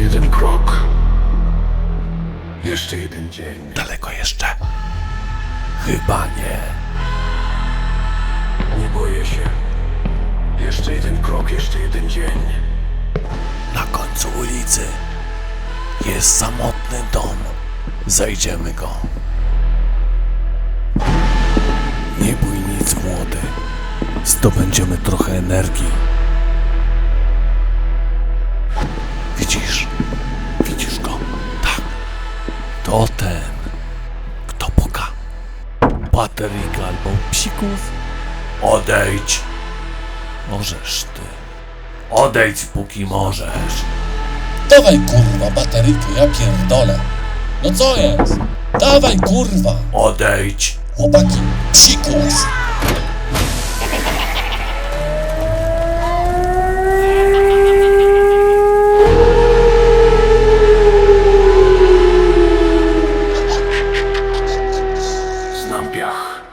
jeden krok. Jeszcze jeden dzień. Daleko jeszcze. Chyba nie. Nie boję się. Jeszcze jeden krok, jeszcze jeden dzień. Na końcu ulicy jest samotny dom. Zajdziemy go. Nie bój nic, młody. Zdobędziemy trochę energii. To ten. Kto puka? Bateryka albo psików? Odejdź. Możesz ty. Odejdź, póki możesz. Dawaj kurwa baterykę, ja pierdolę. No co jest? Dawaj kurwa, Odejdź. chłopaki, psikus.